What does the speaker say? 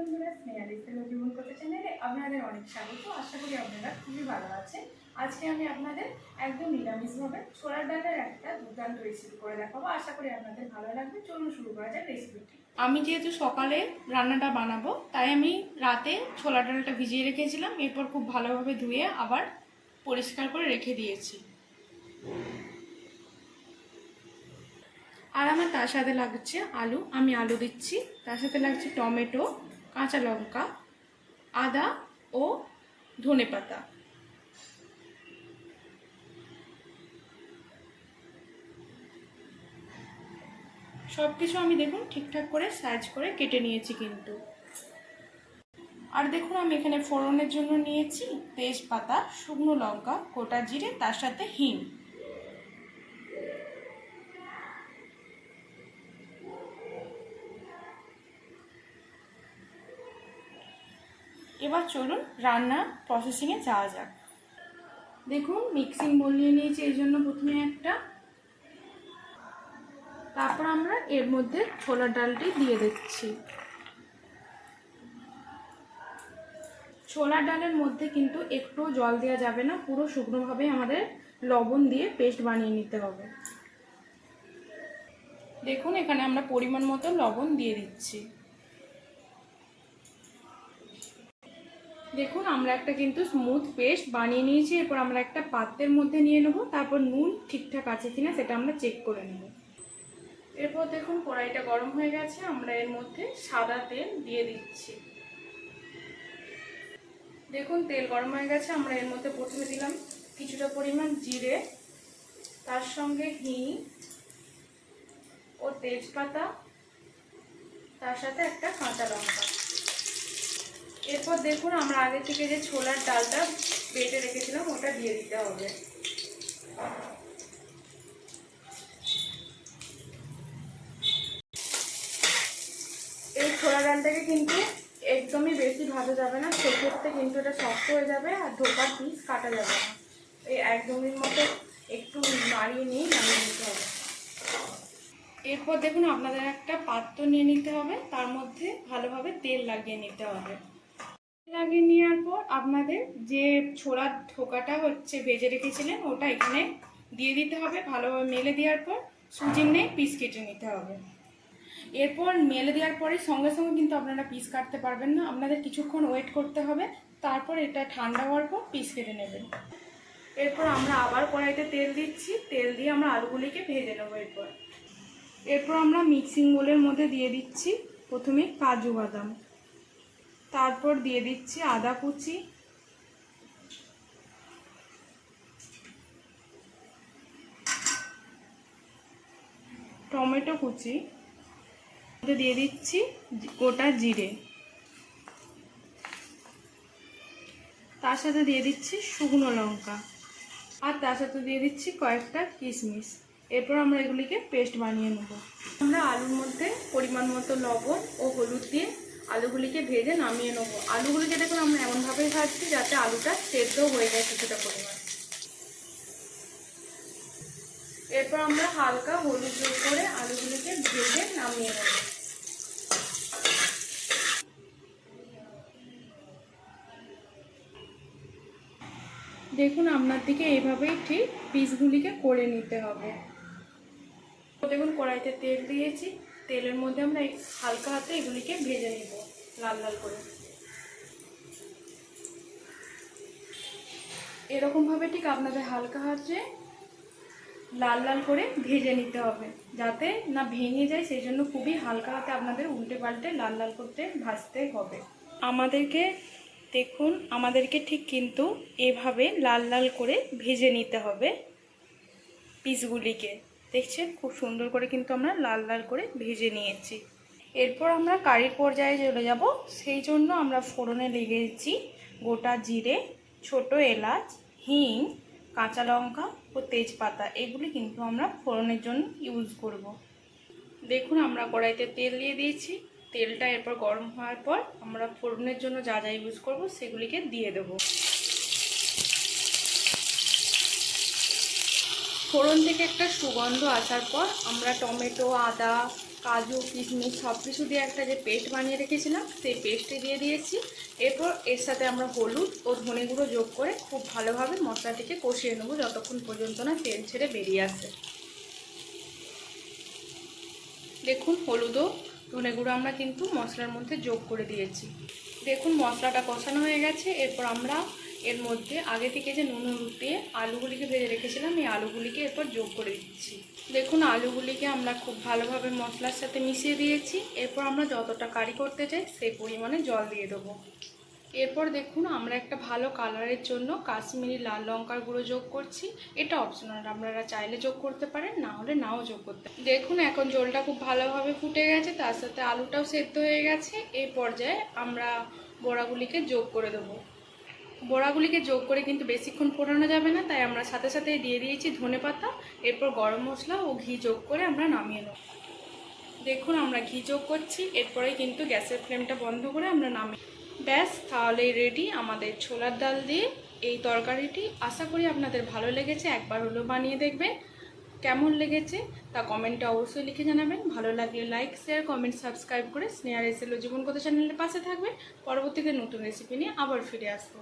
বন্ধুরা, স্নেহালি সেলো জীবন কথা চ্যানেলে আপনাদের অনেক স্বাগত। আশা করি আপনারা খুবই ভালো আছেন। আজকে আমি আপনাদের একদম নিরামিষভাবে ছোলার ডালের একটা দুর্দান্ত রেসিপি করে দেখাবো। আশা করি আপনাদের ভালো লাগবে। চলুন শুরু করা যাক রেসিপিটি আমি যেহেতু সকালে রান্নাটা বানাবো, তাই আমি রাতে ছোলা ডালটা ভিজিয়ে রেখেছিলাম। এরপর খুব ভালোভাবে ধুয়ে আবার পরিষ্কার করে রেখে দিয়েছি। আর আমার তার সাথে লাগছে আলু। আমি আলু দিচ্ছি। তার সাথে লাগছে টমেটো। কাঁচা লঙ্কা, আদা ও ধনে পাতা। সব কিছু আমি দেখুন ঠিকঠাক করে সাইজ করে কেটে নিয়েছি কিন্তু। আর দেখুন আমি এখানে ফোড়নের জন্য নিয়েছি তেজপাতা, শুকনো লঙ্কা, গোটা জিরে, তার সাথে হিং। এবার চলুন রান্না প্রসেসিংয়ে যাওয়া যাক। দেখুন মিক্সিং বোল নিয়ে নিয়েছি এই জন্য প্রথমে একটা। তারপর আমরা এর মধ্যে ছোলার ডালটি দিয়ে দিচ্ছি। ছোলার ডালের মধ্যে কিন্তু একটু জল দেওয়া যাবে না, পুরো শুকনোভাবে আমাদের লবণ দিয়ে পেস্ট বানিয়ে নিতে হবে। দেখুন, এখানে আমরা পরিমাণ মতো লবণ দিয়ে দিচ্ছি। দেখুন, আমরা একটা কিন্তু স্মুথ পেস্ট বানিয়ে নিয়েছি। এরপর আমরা একটা পাত্রের মধ্যে নিয়ে নেব। তারপর নুন ঠিকঠাক আছে কিনা সেটা আমরা চেক করে নেব। এরপর দেখুন, কড়াইটা গরম হয়ে গেছে। আমরা এর মধ্যে সাদা তেল দিয়ে দিচ্ছি। দেখুন, তেল গরম হয়ে গেছে। আমরা এর মধ্যে প্রথমে দিলাম কিছুটা পরিমাণ জিরে, তার সঙ্গে হিং ও তেজপাতা, তার সাথে একটা কাঁচা লঙ্কা। এরপর দেখুন, আমরা আগে থেকে যে ছোলার ডালটা বেটে রেখেছিলাম, ওটা দিয়ে দিতে হবে। এই ছোলা ডালটাকে কিন্তু একদমই বেশি ভাজা যাবে না, সেক্ষেত্রে কিন্তু এটা শক্ত হয়ে যাবে আর ধোকার পিস কাটা যাবে না। এই একদমই মতো একটু নাড়িয়ে নিয়ে নামিয়ে নিতে হবে। এরপর দেখুন, আপনাদের একটা পাত্র নিয়ে নিতে হবে, তার মধ্যে ভালোভাবে তেল লাগিয়ে নিতে হবে। লাগিয়ে নেওয়ার পর আপনাদের যে ছোলার ঠোকাটা হচ্ছে, ভেজে রেখেছিলেন, ওটা এখানে দিয়ে দিতে হবে। ভালোভাবে মেলে দেওয়ার পর সুজির নেই, পিস কেটে নিতে হবে। এরপর মেলে দেওয়ার পরে সঙ্গে সঙ্গে কিন্তু আপনারা পিস কাটতে পারবেন না। আপনাদের কিছুক্ষণ ওয়েট করতে হবে। তারপর এটা ঠান্ডা হওয়ার পর পিস কেটে নেবেন। এরপর আমরা আবার কড়াইতে তেল দিচ্ছি। তেল দিয়ে আমরা আলুগুলিকে ভেজে নেব এরপর। এরপর আমরা মিক্সিং বোলের মধ্যে দিয়ে দিচ্ছি প্রথমে কাজু বাদাম। তারপর দিয়ে দিচ্ছি আদা কুচি। টমেটো কুচি। দিয়ে দিচ্ছি গোটা জিরে। তার সাথে দিয়ে দিচ্ছি শুকনো লঙ্কা। আর তার সাথে দিয়ে দিচ্ছি কয়েকটা কিশমিশ। এরপর আমরা এগুলিকে পেস্ট বানিয়ে নেব। আমরা আলুর মধ্যে পরিমাণ মতো লবণ ও হলুদ দিয়ে আলুগুলিকে ভেজে নামিয়ে নেব। আলুগুলিকে দেখুন আমরা এমনভাবেই ভাজছি যাতে আলুটা সেদ্ধ হয়ে যায় কিছুটা পরিমাণ। এরপর আমরা হালকা হলুদ যোগ করে আলুগুলিকে ভেজে নামিয়ে নেব। দেখুন আপনার দিকে এইভাবেই ঠিক পিসগুলিকে করে নিতে হবে। দেখুন কড়াইতে তেল দিয়েছি। তেলের মধ্যে আমরা হালকা হাতে এগুলিকে ভেজে নেব, লাল লাল করে। এরকমভাবে ঠিক আপনাদের হালকা হাতে লাল লাল করে ভেজে নিতে হবে, যাতে না ভেঙে যায়, সেই জন্য খুবই হালকা হাতে আপনাদের উল্টে পাল্টে লাল লাল করতে ভাজতে হবে। আমাদেরকে দেখুন, আমাদেরকে ঠিক কিন্তু এভাবে লাল লাল করে ভেজে নিতে হবে পিসগুলিকে। দেখছেন? খুব সুন্দর করে কিন্তু আমরা লাল লাল করে ভেজে নিয়েছি। এরপর আমরা কারির পর্যায়ে চলে যাব। সেই জন্য আমরা ফোড়নে লেগেছি গোটা জিরে, ছোট এলাচ, হিং, কাঁচা লঙ্কা ও তেজপাতা। এগুলি কিন্তু আমরা ফোড়নের জন্য ইউজ করব। দেখুন, আমরা কড়াইতে তেল দিয়ে দিয়েছি। তেলটা এরপর গরম হওয়ার পর আমরা ফোড়নের জন্য যা যা ইউজ করব সেগুলিকে দিয়ে দেবো। ফোড়ন থেকে একটা সুগন্ধ আসার পর আমরা টমেটো, আদা, কাজু, কিশমিশ সব কিছু দিয়ে একটা যে পেস্ট বানিয়ে রেখেছিলাম, সেই পেস্টে দিয়ে দিয়েছি। এরপর এর সাথে আমরা হলুদ ও ধনে গুঁড়ো যোগ করে খুব ভালোভাবে মশলাটিকে কষিয়ে নেব যতক্ষণ পর্যন্ত না তেল ছেড়ে বেরিয়ে আসে। দেখুন, হলুদ ও ধনে গুঁড়ো আমরা কিন্তু মশলার মধ্যে যোগ করে দিয়েছি। দেখুন, মশলাটা কষানো হয়ে গেছে। এরপর আমরা এর মধ্যে আগে থেকে যে নুন হলুদ দিয়ে আলুগুলিকে ভেজে রেখেছিলাম, এই আলুগুলিকে এরপর যোগ করে দিচ্ছি। দেখুন, আলুগুলিকে আমরা খুব ভালোভাবে মশলার সাথে মিশিয়ে দিয়েছি। এরপর আমরা যতটা কারি করতে চাই, সেই পরিমাণে জল দিয়ে দেবো। এরপর দেখুন, আমরা একটা ভালো কালারের জন্য কাশ্মীরি লাল লঙ্কার গুঁড়ো যোগ করছি। এটা অপশনাল আপনারা চাইলে যোগ করতে পারেন, না হলে নাও যোগ করতে দেখুন, এখন জলটা খুব ভালোভাবে ফুটে গেছে, তার সাথে আলুটাও সেদ্ধ হয়ে গেছে। এই পর্যায়ে আমরা বড়াগুলিকে যোগ করে দেবো। বড়াগুলিকে যোগ করে কিন্তু বেশিক্ষণ ফোটানো যাবে না, তাই আমরা সাথে সাথে দিয়ে দিয়েছি ধনে পাতা, এরপর গরম মশলা ও ঘি যোগ করে আমরা নামিয়ে নেব। দেখুন আমরা ঘি যোগ করছি, এরপরেই কিন্তু গ্যাসের ফ্লেমটা বন্ধ করে আমরা নামিয়ে ব্যাস তাহলেই রেডি আমাদের ছোলার ডাল দিয়ে এই তরকারিটি। আশা করি আপনাদের ভালো লেগেছে, একবার হলো বানিয়ে দেখবেন। কেমন লেগেছে তা কমেন্টে অবশ্যই লিখে জানাবেন। ভালো লাগলে লাইক, শেয়ার, কমেন্ট, সাবস্ক্রাইব করে স্নেহার এসেলো জীবন কথা চ্যানেলের পাশে থাকবেন। পরবর্তীতে নতুন রেসিপি নিয়ে আবার ফিরে আসব।